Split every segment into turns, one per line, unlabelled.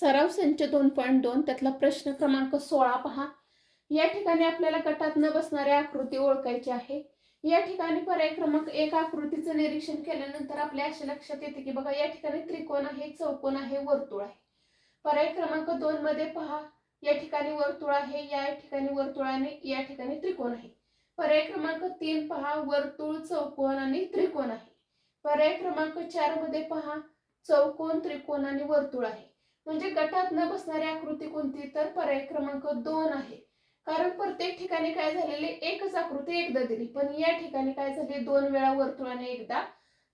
सराव संच दोन पॉईंट दोन त्यातला प्रश्न क्रमांक सोळा पहा. या ठिकाणी आपल्याला गटात न बसणारी आकृती ओळखायची आहे. या ठिकाणी पर्याय क्रमांक एक आकृतीचं निरीक्षण केल्यानंतर आपल्या असे लक्षात येते की बघा या ठिकाणी त्रिकोण आहे चौकोन आहे वर्तुळ आहे. पर्याय क्रमांक दोन मध्ये पहा. या ठिकाणी वर्तुळ आहे या ठिकाणी वर्तुळाने या ठिकाणी त्रिकोण आहे. पर्याय क्रमांक तीन पहा. वर्तुळ चौकोन आणि त्रिकोण आहे. पर्याय क्रमांक चारमध्ये पहा. चौकोन त्रिकोण आणि वर्तुळ आहे. म्हणजे गटात न बसणारी आकृती कोणती? तर पर्याय क्रमांक दोन आहे. कारण प्रत्येक ठिकाणी काय झालेले? एकच आकृती एकदा दिली. पण या ठिकाणी काय झाले? दोन वेळा वर्तुळाने एकदा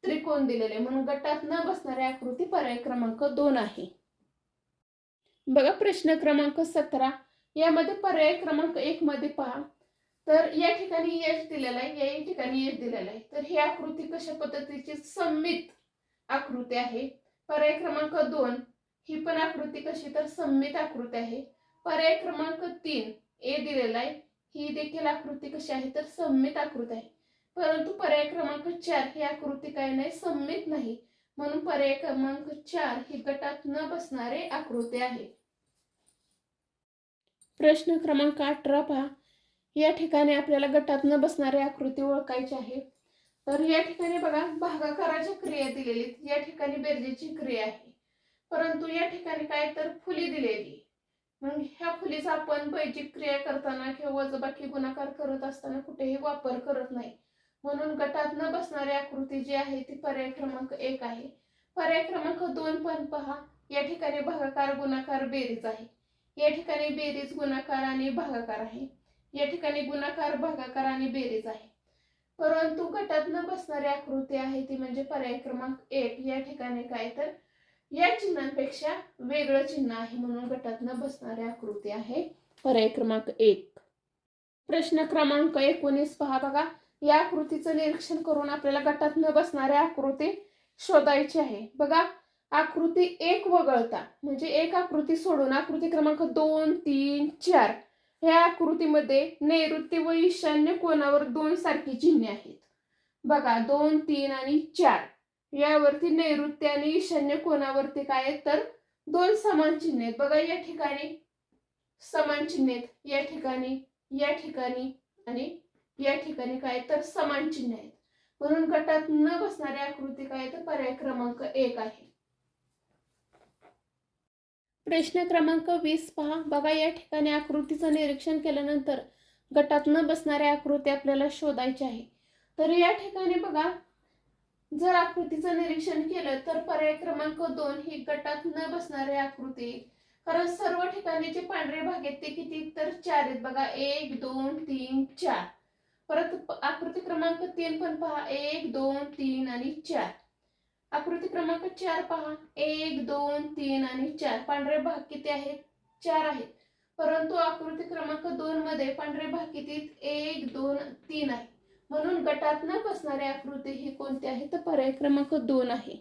त्रिकोण दिलेले. म्हणून गटात न बसणारी आकृती पर्याय क्रमांक दोन आहे. बघा प्रश्न क्रमांक सतरा. यामध्ये पर्याय क्रमांक एक मध्ये पहा. तर या ठिकाणी यश दिलेला आहे या ठिकाणी यश दिलेला आहे. तर ही आकृती कशा पद्धतीची? संमित आकृती आहे. पर्याय क्रमांक दोन. ही पण आकृती कशी तर सममित आकृती आहे. पर्याय क्रमांक तीन ए दिलेला आहे. ही देखील आकृती कशी आहे तर संमित आकृती आहे. परंतु पर्याय क्रमांक चार ही आकृती काय नाही सममित नाही. म्हणून पर्याय क्रमांक चार ही गटात न बसणारे आकृती आहे. प्रश्न क्रमांक अठरा पहा. या ठिकाणी आपल्याला गटात न बसणारी आकृती ओळखायची आहे. तर या ठिकाणी बघा भागाकाराच्या क्रिया दिलेली या ठिकाणी बेरजेची क्रिया आहे. परंतु या ठिकाणी काय तर फुली दिलेली. मग ह्या फुलीचा आपण वैजिक क्रिया करताना किंवा वजबाकी गुणाकार करत असताना कुठेही वापर करत नाही. म्हणून गटात न बसणारी आकृती जी आहे ती पर्याय क्रमांक एक आहे. पर्याय क्रमांक दोन पण पहा. या ठिकाणी भागाकार गुणाकार बेरीज आहे. या ठिकाणी बेरीज गुणाकार आणि भागाकार आहे. या ठिकाणी गुणाकार भागाकार आणि बेरीज आहे. परंतु गटात न बसणारी आकृती आहे ती म्हणजे पर्याय क्रमांक एक. या ठिकाणी काय तर या चिन्हांपेक्षा वेगळं चिन्ह आहे म्हणून गटात न बसणारी आकृती आहे. पर्याय क्रमांक एक. प्रश्न क्रमांक एकोणीस पहा बघा. या आकृतीचं निरीक्षण करून आपल्याला गटात न बसणाऱ्या आकृती शोधायची आहे. बघा आकृती एक वगळता म्हणजे एक आकृती सोडून आकृती क्रमांक दोन तीन चार ह्या आकृतीमध्ये नैऋत्य व ईशान्य कोणावर दोन सारखी चिन्हे आहेत. बघा दोन तीन आणि चार. यावरती नैऋत्य आणि ईशान्य कोणावरती काय आहेत? तर दोन समान चिन्ह आहेत. बघा या ठिकाणी समान चिन्ह आहेत. या ठिकाणी या ठिकाणी आणि या ठिकाणी काय तर समान चिन्ह आहेत. म्हणून गटात न बसणारी आकृती काय तर पर्याय क्रमांक एक आहे. प्रश्न क्रमांक वीस पहा. बघा या ठिकाणी आकृतीचं निरीक्षण केल्यानंतर गटात न बसणाऱ्या आकृती आपल्याला शोधायची आहे. तर या ठिकाणी बघा जर आकृतीचं निरीक्षण केलं तर पर्याय क्रमांक दोन ही गटात न बसणारी आकृती. कारण सर्व ठिकाणी जे पांढरे भाग आहेत ते किती? तर चार आहेत. बघा एक दोन तीन चार. परत आकृती क्रमांक तीन पण पहा. एक दोन तीन आणि चार. आकृती क्रमांक चार पहा. एक दोन तीन आणि चार. पांढरे भाग किती आहेत? चार आहेत. परंतु आकृती क्रमांक दोन मध्ये पांढरे भाग किती? एक दोन तीन आहे. म्हणून गटात न बसणारी आकृती ही कोणती आहे? तर पर्याय क्रमांक दोन आहे.